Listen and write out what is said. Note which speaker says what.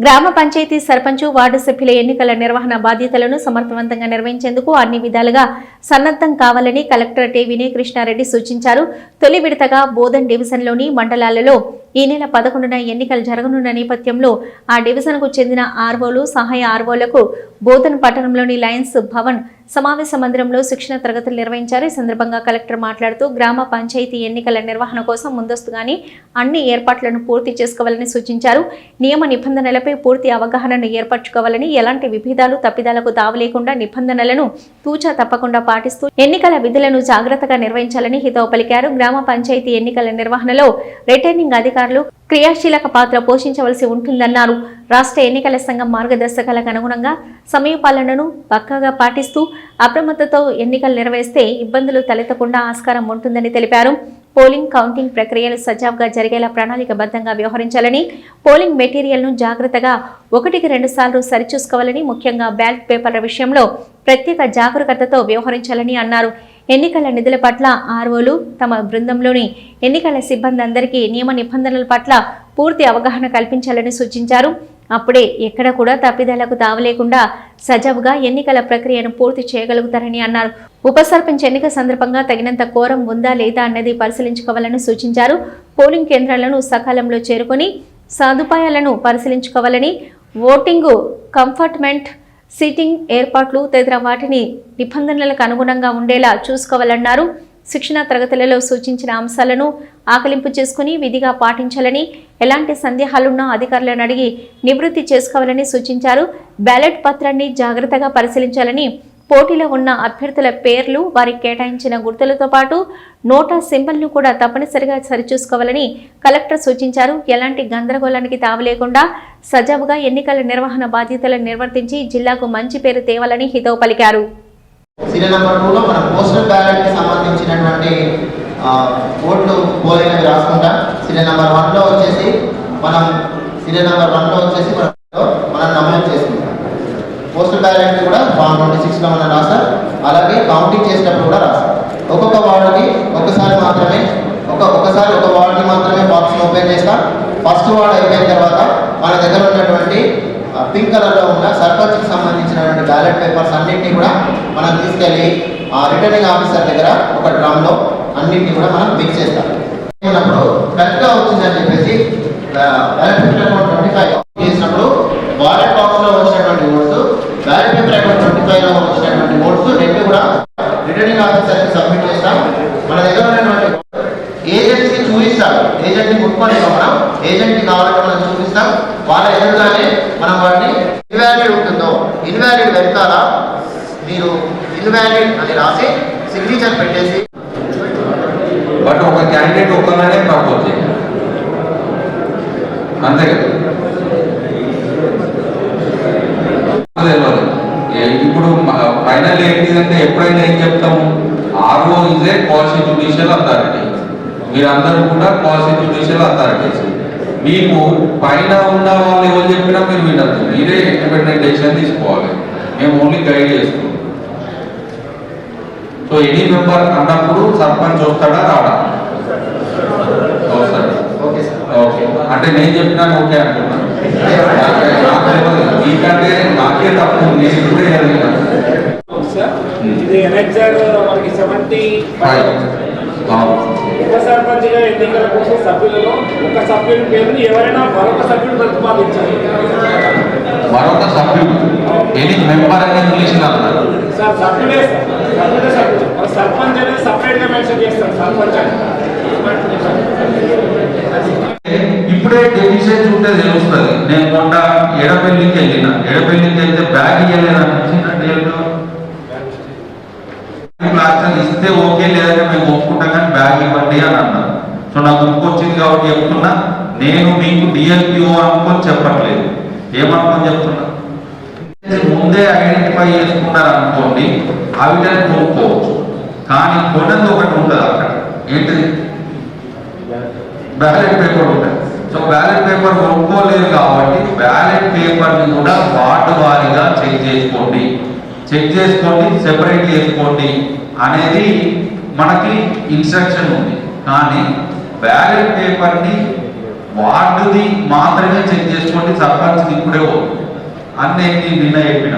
Speaker 1: గ్రామ పంచాయతీ సర్పంచు వార్డు సభ్యుల ఎన్నికల నిర్వహణ బాధ్యతలను సమర్థవంతంగా నిర్వహించేందుకు అన్ని విధాలుగా సన్నద్ధం కావాలని కలెక్టర్ టి. వినయ్ కృష్ణారెడ్డి సూచించారు. తొలి విడతగా బోధన్ డివిజన్లోని మండలాలలో ఈ నెల పదకొండున ఎన్నికలు జరగనున్న నేపథ్యంలో ఆ డివిజన్కు చెందిన ఆర్వోలు సహాయ ఆర్వోలకు బోధన్ పట్టణంలోని లయన్స్ భవన్ సమావేశ మందిరంలో శిక్షణ తరగతులు నిర్వహించారు. ఈ సందర్భంగా కలెక్టర్ మాట్లాడుతూ గ్రామ పంచాయతీ ఎన్నికల నిర్వహణ కోసం ముందస్తుగానే అన్ని ఏర్పాట్లను పూర్తి చేసుకోవాలని సూచించారు. నియమ నిబంధనలపై పూర్తి అవగాహనను ఏర్పరచుకోవాలని ఎలాంటి విభేదాలు తప్పిదాలకు తావలేకుండా నిబంధనలను తూచా తప్పకుండా పాటిస్తూ ఎన్నికల విధులను జాగ్రత్తగా నిర్వహించాలని హితవు పలికారు. గ్రామ పంచాయతీ ఎన్నికల నిర్వహణలో రిటర్నింగ్ అధికారులు క్రియాశీలక పాత్ర పోషించవలసి ఉంటుందన్నారు. రాష్ట్ర ఎన్నికల సంఘం మార్గదర్శకాలకు అనుగుణంగా సమయపాలనను పక్కాగా పాటిస్తూ అప్రమత్తతో ఎన్నికలు నిర్వహిస్తే ఇబ్బందులు తలెత్తకుండా ఆస్కారం ఉంటుందని తెలిపారు. పోలింగ్ కౌంటింగ్ ప్రక్రియలు సజావుగా జరిగేలా ప్రణాళికబద్ధంగా వ్యవహరించాలని పోలింగ్ మెటీరియల్ను జాగ్రత్తగా ఒకటికి రెండు సార్లు సరిచూసుకోవాలని ముఖ్యంగా బ్యాలెట్ పేపర్ల విషయంలో ప్రత్యేక జాగరూకతతో వ్యవహరించాలని అన్నారు. ఎన్నికల నిధుల పట్ల ఆర్ఓలు తమ బృందంలోని ఎన్నికల సిబ్బంది అందరికీ నియమ నిబంధనల పట్ల పూర్తి అవగాహన కల్పించాలని సూచించారు. అప్పుడే ఎక్కడ కూడా తప్పిదాలకు తావలేకుండా సజావుగా ఎన్నికల ప్రక్రియను పూర్తి చేయగలుగుతారని అన్నారు. ఉప సర్పంచ్ ఎన్నిక సందర్భంగా తగినంత కోరం ఉందా లేదా అన్నది పరిశీలించుకోవాలని సూచించారు. పోలింగ్ కేంద్రాలను సకాలంలో చేరుకొని సదుపాయాలను పరిశీలించుకోవాలని ఓటింగు కంఫర్ట్మెంట్ సీటింగ్ ఏర్పాట్లు తదితర వాటిని నిబంధనలకు అనుగుణంగా ఉండేలా చూసుకోవాలన్నారు. శిక్షణ తరగతులలో సూచించిన అంశాలను ఆకలింపు చేసుకుని విధిగా పాటించాలని ఎలాంటి సందేహాలున్నా అధికారులను అడిగి నివృత్తి చేసుకోవాలని సూచించారు. బ్యాలెట్ పత్రాన్ని జాగ్రత్తగా పరిశీలించాలని పోటీలో ఉన్న అభ్యర్థుల పేర్లు వారికి కేటాయించిన గుర్తులతో పాటు నోటా సింబల్ను కూడా తప్పనిసరిగా సరిచూసుకోవాలని కలెక్టర్ సూచించారు. ఎలాంటి గందరగోళానికి తావలేకుండా సజావుగా ఎన్నికల నిర్వహణ బాధ్యతలను నిర్వర్తించి జిల్లాకు మంచి పేరు తేవాలని హితవు పలికారు.
Speaker 2: ఓట్లు పోలినవి సీరియల్ నెంబర్ వన్లో వచ్చేసి మనం సీరియల్ నెంబర్ వన్లో వచ్చేసి మనం పోస్టల్ కూడా ఫామ్ ట్వంటీ సిక్స్లో మనం రాస్తాం? అలాగే కౌంటింగ్ చేసేటప్పుడు కూడా రాస్తాం. ఒక్కొక్క వార్డుకి ఒకసారి మాత్రమే ఒక ఒకసారి ఒక వార్డుని మాత్రమే బాక్స్ని ఓపెన్ చేస్తాం. ఫస్ట్ వార్డ్ అయిపోయిన తర్వాత మన దగ్గర ఉన్నటువంటి పింక్ కలర్లో ఉన్న సర్పంచ్కి సంబంధించినటువంటి బ్యాలెట్ పేపర్స్ అన్నింటినీ కూడా మనం తీసుకెళ్ళి ఆ రిటర్నింగ్ ఆఫీసర్ దగ్గర ఒక డ్రమ్లో అన్నింటినీ కూడా మనం మిక్స్ చేస్తాం. ఉన్నప్పుడు కరెక్ట్గా వచ్చిందని చెప్పేసి ballot paper twenty five returning ఆఫీసర్కి సబ్మిట్ చేస్తాం. మన దగ్గర ఉన్నటువంటి ఏజెంట్కి కి చూపిస్తాం. ఏజెంట్ని ముట్టుకొని మనం ఏజెంట్ కావాలంటే మనం చూపిస్తాం. వాళ్ళ ఎదురుగానే మనం వాటిని ఇన్వాలిడ్ ఉంటుందో ఇన్వాలిడ్ వెనకాల మీరు ఇన్వాలిడ్ అని రాసి సిగ్నేచర్ పెట్టేసి
Speaker 3: బట్ ఒక క్యాండిడేట్ ఒక్కనే ప్రపోజ్ చేయాలి. అంతే కదా? తెలియదు. ఫైనల్ ఏంటిదంటే ఎప్పుడైనా ఏం చెప్తాము RO is a judicial authority. మీరందరూ కూడా జ్యుడిషియల్ అథారిటీస్. మీకు పైన ఉన్న వాళ్ళు ఎవరు చెప్పినా మీరు వినద్దు మీరే ఇండిపెండెంట్ డెసిషన్ తీసుకోవాలి. మేము ఓన్లీ గైడ్ చేస్తాం సో ఎనీ మెంబర్ అన్నప్పుడు సర్పంచ్ వస్తాడా రాడా? వస్తాడు.
Speaker 2: ఓకే
Speaker 3: అంటే నేను చెప్పినా ఓకే అంటున్నాను. మీకంటే నాకే తప్పు నేను ఇప్పుడే
Speaker 4: ఇది ఎన్హెచ్ఆర్ మనకి సెవెంటీ
Speaker 3: ఫైవ్
Speaker 4: ఉప సర్పంచ్గా ఎన్నికల కోసం సభ్యులలో ఒక సభ్యుని పేరుని ఎవరైనా మరొక సభ్యుడు ప్రతిపాదించాలి.
Speaker 3: మరొక సభ్యుడు. ఎనీ మెంబర్ అని ఇంగ్లీష్లో అన్నారు.
Speaker 4: సార్ సర్పంచ్ అనేది సపరేట్గా మెన్షన్ సర్పంచ్
Speaker 3: ఇప్పుడే డెసిషన్ చూస్తే తెలుస్తుంది. నేను మొన్న ఎడపల్లికి వెళ్ళిన. ఎడపల్లికి వెళ్తే బ్యాగ్ ఇవ్వలేదు అనిపించిందంటే క్లాస్ ఇస్తే ఓకే లేదంటే మేము ఒప్పుకుంటాం కానీ బ్యాగ్ ఇవ్వండి అని అన్నారు. సో నాకు గుర్తుకొచ్చింది కాబట్టి చెప్తున్నా. నేను మీకు డిఎల్పిఓ అనుకొని చెప్పట్లేదు. ఏమనుకొని చెప్తున్నా? ముందే ఐడెంటిఫై చేసుకున్నారు అనుకోండి అవిటని కొనుక్కోవచ్చు. కానీ కొనది ఒకటి ఉండదు అక్కడ. ఏంటిది? బ్యాలెట్ పేపర్ ఉంటుంది. సో బ్యాలెట్ పేపర్ కొనుక్కోలేదు కాబట్టి బ్యాలెట్ పేపర్ని కూడా వార్డు వారీగా చెక్ చేసుకోండి. చెక్ చేసుకోండి సెపరేట్ చేసుకోండి అనేది మనకి ఇన్స్ట్రక్షన్ ఉంది. కానీ బ్యాలెట్ పేపర్ని వార్డుది మాత్రమే చెక్ చేసుకోండి సర్పంచ్ ఇప్పుడే పోదు అని నేను నిన్న చెప్పిన.